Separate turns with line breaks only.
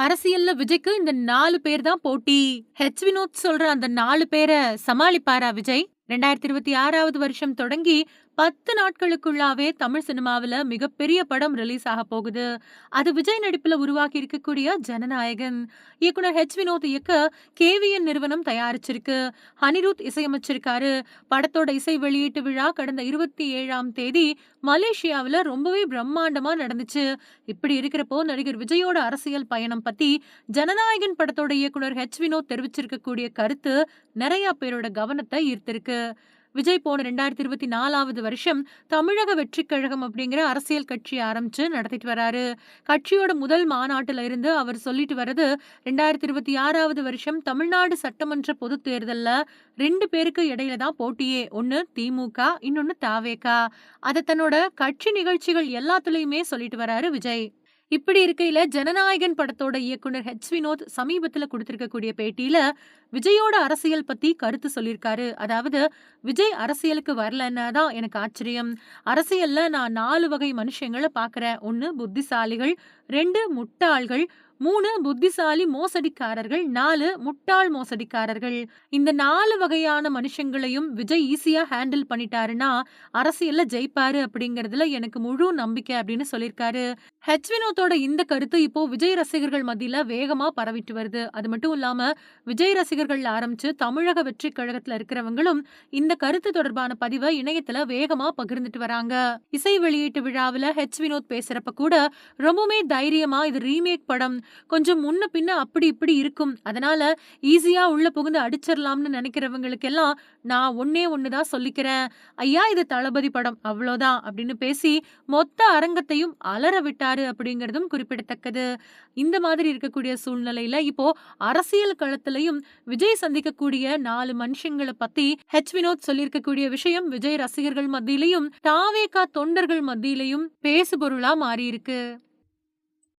அரசியல்ல விஜய்க்கு இந்த நாலு பேர் தான் போட்டி. ஹெச் வினோத் சொல்ற அந்த நாலு பேரை சமாளிப்பாரா விஜய்? ரெண்டாயிரத்தி இருபத்தி ஆறாவது வருஷம் தொடங்கி பத்து நாட்களுக்குள்ளாவே தமிழ் சினிமாவில் மிகப்பெரிய படம் ரிலீஸ் ஆக போகுது. அது விஜய் நடிப்புல உருவாக்கி இருக்கக்கூடிய ஜனநாயகன். இயக்குனர் ஹெச் வினோத் இயக்க கேவிஎன் நிறுவனம் தயாரிச்சிருக்கு. ஹனிருத் இசையமைச்சிருக்காரு. படத்தோட இசை வெளியீட்டு விழா கடந்த இருபத்தி ஏழாம் தேதி மலேசியாவில் ரொம்பவே பிரம்மாண்டமா நடந்துச்சு. இப்படி இருக்கிறப்போ நடிகர் விஜயோட அரசியல் பயணம் பத்தி ஜனநாயகன் படத்தோட இயக்குனர் ஹெச் வினோத் தெரிவிச்சிருக்கக்கூடிய கருத்து நிறைய பேரோட கவனத்தை ஈர்த்திருக்கு. விஜய் போன ரெண்டாயிரத்தி இருபத்தி நாலாவது வருஷம் தமிழக வெற்றிக்கழகம் அப்படிங்கிற அரசியல் கட்சி ஆரம்பிச்சு நடத்திட்டு வராரு. கட்சியோட முதல் மாநாட்டுல இருந்து அவர் சொல்லிட்டு வர்றது ரெண்டாயிரத்தி இருபத்தி ஆறாவது வருஷம் தமிழ்நாடு சட்டமன்ற பொது தேர்தல்ல ரெண்டு பேருக்கு இடையில தான் போட்டியே. ஒன்னு திமுக இன்னொன்னு தாவேகா. அதை தன்னோட கட்சி நிகழ்ச்சிகள் எல்லாத்துலயுமே சொல்லிட்டு வராரு விஜய். இப்படி இருக்கையில ஜனநாயகன் படத்தோட இயக்குனர் ஹெச் வினோத் சமீபத்துல கொடுத்திருக்கக்கூடிய பேட்டியில விஜயோட அரசியல் பத்தி கருத்து சொல்லியிருக்காரு அதாவது விஜய் அரசியலுக்கு வரலன்னா தான் எனக்கு ஆச்சரியம். அரசியல்ல நான் நாலு வகை மனுஷங்களை பாக்குறேன். ஒன்னு புத்திசாலிகள் ரெண்டு முட்டாள்கள் மூணு புத்திசாலி மோசடிக்காரர்கள் நாலு முட்டாள் மோசடிக்காரர்கள். இந்த நாலு வகையான மனுஷங்களையும் விஜய் ஈஸியா ஹேண்டில் பண்ணிட்டாருன்னா அரசியல்ல ஜெயிப்பாரு அப்படிங்கறதுல எனக்கு முழு நம்பிக்கை அப்படின்னு சொல்லியிருக்காரு ஹெச் வினோத்தோட இந்த கருத்து இப்போ விஜய் ரசிகர்கள் மத்தியில வேகமா பரவிட்டு வருது. அது மட்டும் இல்லாம விஜய் ரசிகர் ரசிகர்கள் ஆரம்பிச்சு தமிழக வெற்றி கழகத்துல இருக்கிறவங்களும் இந்த கருத்து தொடர்பான பதிவை இணையத்துல வேகமா பகிர்ந்துட்டு வராங்க. இசை வெளியீட்டு விழாவில் ஹெச் வினோத் பேசுறப்ப கூட ரொம்பவுமே தைரியமா இது ரீமேக் படம் கொஞ்சம் முன்ன பின்ன அப்படி இப்படி இருக்கும். அதனால ஈஸியா உள்ள புகுந்து அடிச்சிடலாம்னு நினைக்கிறவங்களுக்கு எல்லாம் நான் ஒன்னே ஒண்ணுதான் சொல்லிக்கிறேன். ஐயா இது தளபதி படம் அவ்வளோதான் அப்படின்னு பேசி மொத்த அரங்கத்தையும் அலற விட்டாரு அப்படிங்கறதும் குறிப்பிடத்தக்கது. இந்த மாதிரி இருக்கக்கூடிய சூழ்நிலையில இப்போ அரசியல் களத்திலையும் விஜய் சந்திக்கக்கூடிய நாலு மனுஷங்களை பத்தி ஹெச் வினோத் சொல்லியிருக்கக்கூடிய விஷயம் விஜய் ரசிகர்கள் மத்தியிலையும் தாவேகா தொண்டர்கள் மத்தியிலையும் பேசுபொருளா மாறியிருக்கு.